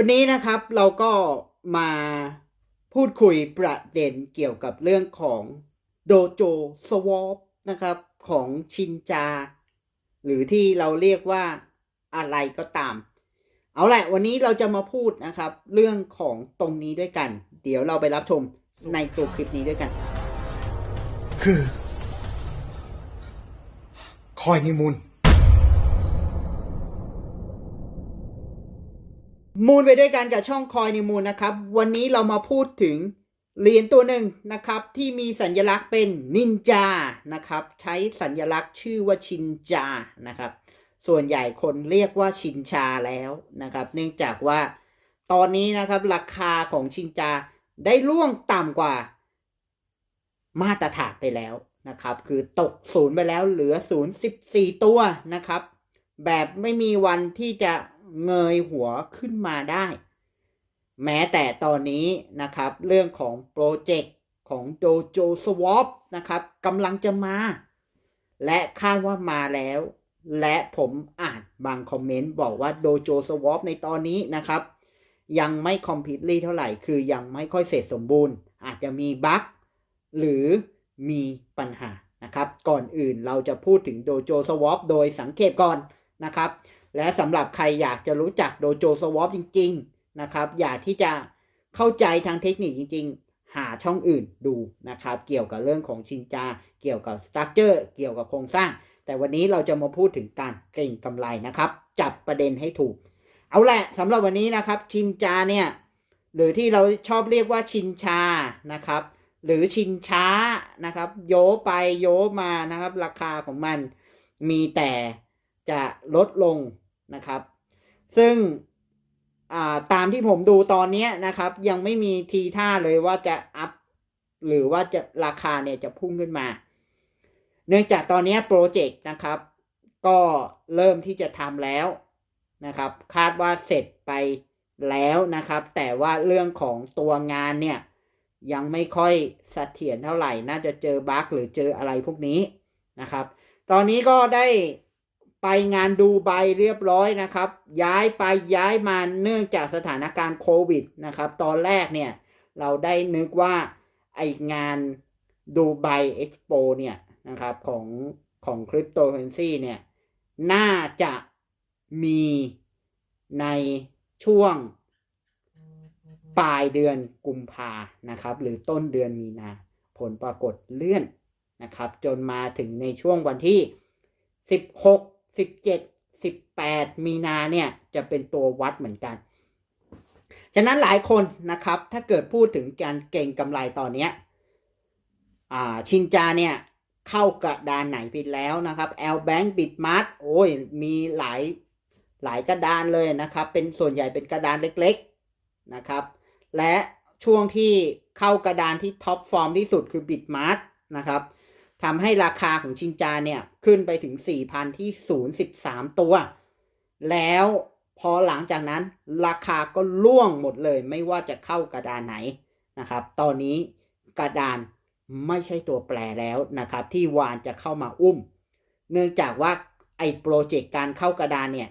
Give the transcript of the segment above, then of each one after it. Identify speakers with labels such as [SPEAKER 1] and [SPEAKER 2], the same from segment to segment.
[SPEAKER 1] วันนี้นะครับเราก็มาพูดคุยประเด็นเกี่ยวกับเรื่องของโดโจสวอปนะครับของชินจา หรือที่เราเรียกว่าอะไรก็ตาม เอาแหละวันนี้เราจะมาพูดนะครับ เรื่องของตรงนี้ด้วยกัน เดี๋ยวเราไปรับชมในตัวคลิปนี้ด้วยกัน
[SPEAKER 2] คือคอยนิมูล
[SPEAKER 1] มูลไปด้วยกันกับช่องคอยในมูลนะครับ วันนี้เรามาพูดถึงเหรียญตัวหนึ่งนะครับ ที่มีสัญลักษณ์เป็นนินจานะครับ ใช้สัญลักษณ์ชื่อว่าชินจานะครับ ส่วนใหญ่คนเรียกว่าชินชาแล้วนะครับ เนื่องจากว่าตอนนี้นะครับราคาของชินจาได้ล่วงต่ำกว่า มาตรฐานไปแล้วนะครับ คือตกศูนย์ไปแล้วเหลือศูนย์สิบสี่ตัวนะครับ แบบไม่มีวันที่จะ เงยหัวขึ้นมาได้ แม้แต่ตอนนี้นะครับ เรื่องของโปรเจกต์ของ Dojo Swap นะครับกำลังจะมา และคาดว่ามาแล้ว และผมอ่านบางคอมเมนต์บอกว่า Dojo Swap ในตอนนี้นะครับ ยังไม่ completely เท่าไหร่ คือยังไม่ค่อยเสร็จสมบูรณ์ อาจจะมีบั๊กหรือมีปัญหานะครับ ก่อนอื่นเราจะพูดถึง Dojo Swap โดยสังเกตก่อนนะครับ และสำหรับใครอยากจะรู้จัก Dojo Swap จริง ๆ นะครับ อยากที่จะเข้าใจทางเทคนิคจริง ๆ หาช่องอื่นดูนะครับ เกี่ยวกับเรื่องของชินจา เกี่ยวกับสต r ั c เจอร์ เกี่ยวกับโครงสร้าง แต่วันนี้เราจะมาพูดถึงการเก่งกำไรนะครับ จับประเด็นให้ถูก เอาแหละสำหรับวันนี้นะครับชินจาเนี่ยหรือที่เราชอบเรียกว่าชินชานะครับ หรือชินช้านะครับ โยไปโยมานะครับ ราคาของมันมีแต่ จะลดลงนะครับ ซึ่งตามที่ผมดูตอนนี้นะครับ ยังไม่มีทีท่าเลยว่าจะอัพหรือว่าจะราคาเนี่ยจะพุ่งขึ้นมา เนื่องจากตอนนี้โปรเจกต์นะครับ ก็เริ่มที่จะทำแล้วนะครับ คาดว่าเสร็จไปแล้วนะครับ แต่ว่าเรื่องของตัวงานเนี่ยยังไม่ค่อยเสถียรเท่าไหร่ น่าจะเจอบั๊กหรือเจออะไรพวกนี้นะครับ ตอนนี้ก็ได้ ไปงานดูใบเรียบร้อยนะครับ ย้ายไปย้ายมาเนื่องจากสถานการณ์โควิดนะครับ ตอนแรกเนี่ยเราได้นึกว่าไองานดูไบเอ็กซ์โปเนี่ยนะครับของของคริปโตเคอเรนซีเนี่ยน่าจะมีในช่วงปลายเดือนกุมภานะครับ หรือต้นเดือนมีนาผลปรากฏเลื่อนนะครับ จนมาถึงในช่วงวันที่ 16 17 18มีนาเนี่ยจะเป็นตัววัดเหมือนกัน ฉะนั้นหลายคนนะครับถ้าเกิดพูดถึงการเก่งกำไรตอนนี้ชินจาเนี่ยเข้ากระดานไหนไปแล้วนะครับ L Bank Bitmart โอ้ยมีหลายหลายกระดานเลยนะครับ เป็นส่วนใหญ่เป็นกระดานเล็กๆนะครับ และช่วงที่เข้ากระดานที่ท็อปฟอร์มที่สุดคือ Bitmart นะครับ ทำให้ราคาของชินจาเนี่ย ขึ้นไปถึง 4,000 ที่ 013 ตัว แล้วพอหลังจากนั้นราคาก็ล่วงหมดเลย ไม่ว่าจะเข้ากระดานไหนนะครับ ตอนนี้กระดานไม่ใช่ตัวแปรแล้วนะครับ ที่วานจะเข้ามาอุ้ม เนื่องจากว่าไอ้โปรเจกต์การเข้ากระดานเนี่ย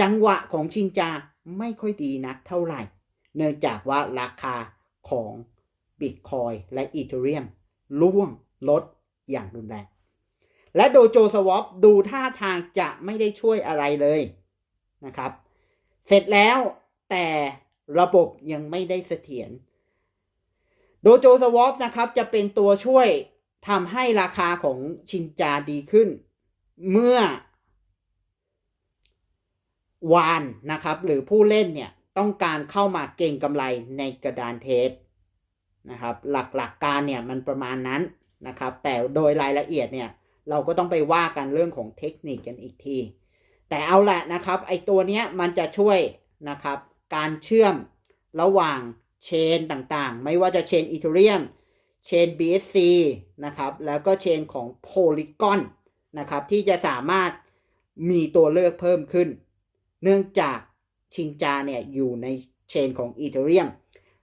[SPEAKER 1] จังหวะของชินจาไม่ค่อยดีนักเท่าไหร่ เนื่องจากว่าราคาของบิตคอยและอีเทเรียมล่วงลด อย่างรุนแรง และโดโจสวอปดูท่าทางจะไม่ได้ช่วยอะไรเลยนะครับ เสร็จแล้วแต่ระบบยังไม่ได้เสถียรโดโจสวอปนะครับจะเป็นตัวช่วยทำให้ราคาของชินจาดีขึ้น เมื่อ วานนะครับ หรือผู้เล่นเนี่ยต้องการเข้ามาเก่งกำไรในกระดานเทสนะครับ หลักๆกการเนี่ยมันประมาณนั้น นะครับ แต่โดยรายละเอียดเนี่ยเราก็ต้องไปว่ากันเรื่องของเทคนิคกันอีกที แต่เอาละนะครับไอตัวเนี้ยมันจะช่วยนะครับการเชื่อมระหว่างเชนต่างๆ ไม่ว่าจะเชนอีเทเรียมเชน BSC นะครับแล้วก็เชนของ Polygon นะครับที่จะสามารถมีตัวเลือกเพิ่มขึ้น เนื่องจากชินจาเนี่ยอยู่ในเชนของอีเทเรียม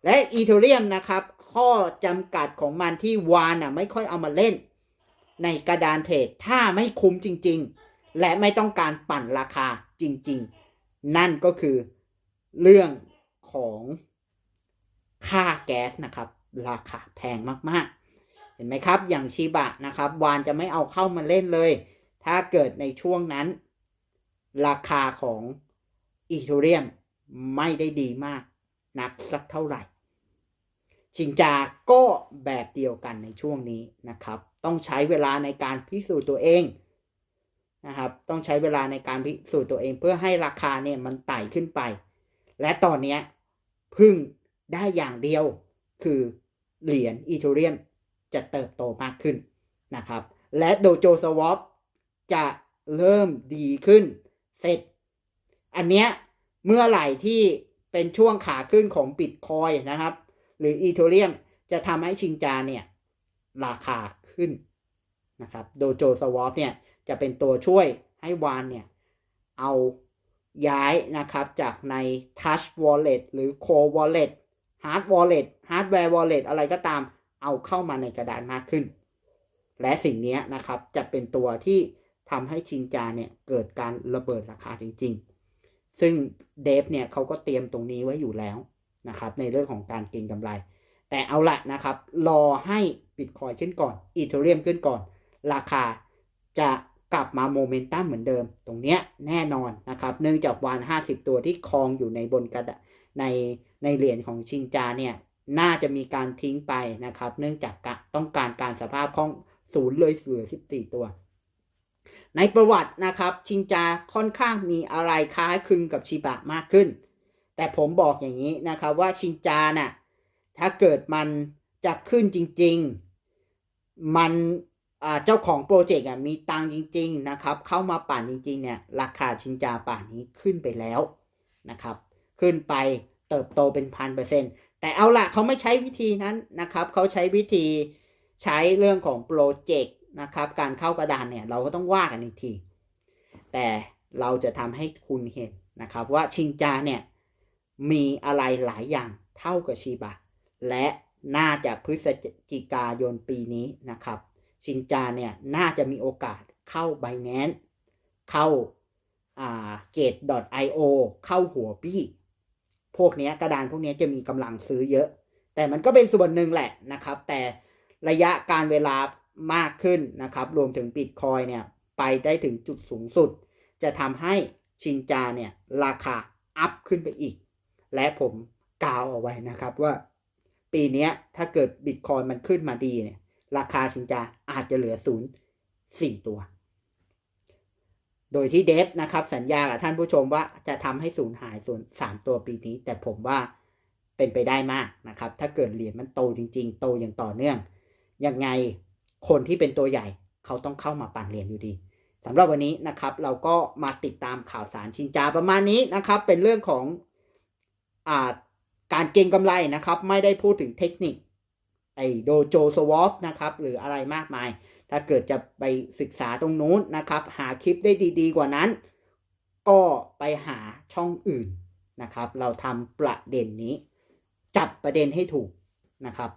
[SPEAKER 1] และอีเทเรียมนะครับ ข้อจำกัดของมันที่วานอะไม่ค่อยเอามาเล่น ในกระดานเทรดถ้าไม่คุ้มจริง ๆ และไม่ต้องการปั่นราคาจริง ๆ นั่นก็คือเรื่องของค่าแก๊สนะครับ ราคาแพงมากๆ เห็นไหมครับ อย่างชีบะนะครับ วานจะไม่เอาเข้ามาเล่นเลย ถ้าเกิดในช่วงนั้น ราคาของอีโทเรียมไม่ได้ดีมาก นักสักเท่าไหร่ ชินจาก็แบบเดียวกันในช่วงนี้นะครับ ต้องใช้เวลาในการพิสูจน์ตัวเองนะครับ ต้องใช้เวลาในการพิสูจน์ตัวเอง เพื่อให้ราคาเนี่ยมันไต่ขึ้นไป และตอนนี้พึ่งได้อย่างเดียวคือเหรียญอีโทเรียมจะเติบโตมากขึ้นนะครับ และโดโจสวอปจะเริ่มดีขึ้น เสร็จ อันเนี้ยเมื่อไหร่ที่เป็นช่วงขาขึ้นของบิตคอยนะครับ หรืออีโทเรียมจะทำให้ชินจาเนี่ยราคาขึ้นนะครับโดโจสวอปเนี่ยจะเป็นตัวช่วยให้วานเนี่ยเอาย้ายนะครับจากใน Touch Wallet หรือ Core Wallet Hard Wallet Hardware Wallet อะไรก็ตามเอาเข้ามาในกระดานมากขึ้น และสิ่งนี้นะครับจะเป็นตัวที่ทำให้ชินจาเนี่ยเกิดการระเบิดราคาจริง ๆ ซึ่งเดฟเนี่ยเขาก็เตรียมตรงนี้ไว้อยู่แล้ว นะครับในเรื่องของการเก็งกำไร แต่เอาละนะครับ รอให้บิตคอยขึ้นก่อนอีเทเรียมขึ้นก่อน ราคาจะกลับมาโมเมนตัมเหมือนเดิม ตรงเนี้ยแน่นอนนะครับ เนื่องจากวาน 50 ตัวที่คลองอยู่ในบนกระดาในในเหรียญของชินจาเนี่ยน่าจะมีการทิ้งไปนะครับ เนื่องจากต้องการการสภาพคล่องศูนย์เลยเหลือ 14 ตัว ในประวัตินะครับ ชินจาค่อนข้างมีอะไรคล้ายคลึงกับชิบะมากขึ้น แต่ผมบอกอย่างนี้นะครับว่าชินจาน่ะถ้าเกิดมันจะขึ้นจริง ๆ มันเจ้าของโปรเจกต์มีตังจริง ๆ นะครับ เข้ามาปั่นจริง ๆ เนี่ยราคาชินจาป่านนี้ขึ้นไปแล้วนะครับ ขึ้นไปเติบโตเป็นพันเปอร์เซ็นต์แต่เอาละเขาไม่ใช้วิธีนั้นนะครับ เขาใช้วิธีใช้เรื่องของโปรเจกต์นะครับ การเข้ากระดานเนี่ยเราก็ต้องว่ากันอีกที แต่เราจะทำให้คุณเห็นนะครับว่าชินจาเนี่ย มีอะไรหลายอย่างเท่ากับชีบะ และน่าจะพฤศจิกายนปีนี้นะครับ ชินจาเนี่ยน่าจะมีโอกาสเข้า b บ n a n c e เข้าอ่า gate.io เข้าหัวบี้ พวกนี้กระดานพวกนี้จะมีกำลังซื้อเยอะ แต่มันก็เป็นส่วนหนึ่งแหละนะครับ แต่ระยะการเวลามากขึ้นนะครับ รวมถึงบิตคอยเนี่ยไปได้ถึงจุดสูงสุด จะทำให้ชินจาเนี่ยราคาอัพขึ้นไปอีก และผมกาวเอาไว้นะครับว่า ปีนี้ถ้าเกิดบิตคอยมันขึ้นมาดีเนี่ย ราคาชินจาอาจจะเหลือศูนย์สี่ตัว โดยที่เดฟนะครับ สัญญากับท่านผู้ชมว่าจะทำให้ศูนย์หายศูนย์สามตัวปีนี้ แต่ผมว่าเป็นไปได้มากนะครับ ถ้าเกิดเหรียญมันโตจริง ๆ โตอย่างต่อเนื่อง ยังไงคนที่เป็นตัวใหญ่เขาต้องเข้ามาปั่นเหรียญอยู่ดีสำหรับวันนี้นะครับ เราก็มาติดตามข่าวสารชินจาประมาณนี้นะครับ เป็นเรื่องของ การเก็งกำไรนะครับ ไม่ได้พูดถึงเทคนิคไอโดโจสวอปนะครับ หรืออะไรมากมาย ถ้าเกิดจะไปศึกษาตรงนู้นนะครับ หาคลิปได้ดีๆกว่านั้น ก็ไปหาช่องอื่นนะครับ เราทำประเด็นนี้ จับประเด็นให้ถูกนะครับ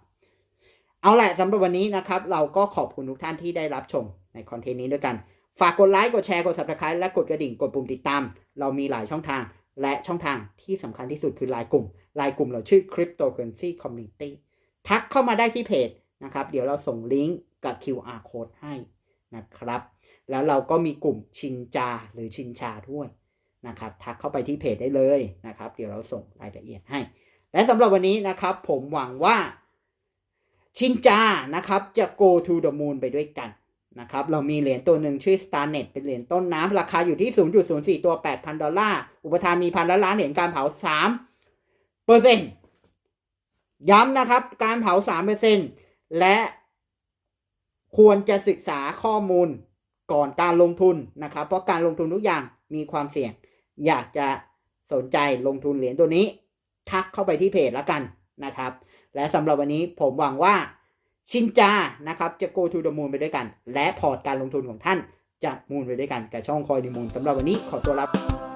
[SPEAKER 1] เอาแหละสำหรับวันนี้นะครับ เราก็ขอบคุณทุกท่านที่ได้รับชมในคอนเทนต์นี้ด้วยกัน ฝากกดไลค์ กดแชร์ กด subscribe และกดกระดิ่ง กดปุ่มติดตาม เรามีหลายช่องทาง และช่องทางที่สำคัญที่สุดคือไลน์กลุ่มไลน์กลุ่มเราชื่อ Cryptocurrency Community ทักเข้ามาได้ที่เพจนะครับ เดี๋ยวเราส่งลิงก์กับ QR code ให้นะครับ แล้วเราก็มีกลุ่มชินจาหรือชินชาด้วยนะครับ ทักเข้าไปที่เพจได้เลยนะครับ เดี๋ยวเราส่งรายละเอียดให้ และสำหรับวันนี้นะครับ ผมหวังว่าชินจานะครับ จะ go to the moon ไปด้วยกัน นะครับ เรามีเหรียญตัวหนึ่งชื่อ Starnet เป็นเหรียญต้นน้ำราคาอยู่ที่ 0.04 ตัว 8,000 ดอลลาร์ อุปทานมีพันล้านล้านเหรียญการเผา3เปอร์เซ็นต์ย้ำนะครับ การเผา3เปอร์เซ็นต์และควรจะศึกษาข้อมูลก่อนการลงทุนนะครับ เพราะการลงทุนทุกอย่างมีความเสี่ยง อยากจะสนใจลงทุนเหรียญตัวนี้ ทักเข้าไปที่เพจแล้วกันนะครับ และสำหรับวันนี้ผมหวังว่า ชินจานะครับจะ go to the moon ไปด้วยกัน และพอร์ตการลงทุนของท่านจะมูนไปด้วยกันกับช่องคอยดีมูลสำหรับวันนี้ขอตัวลา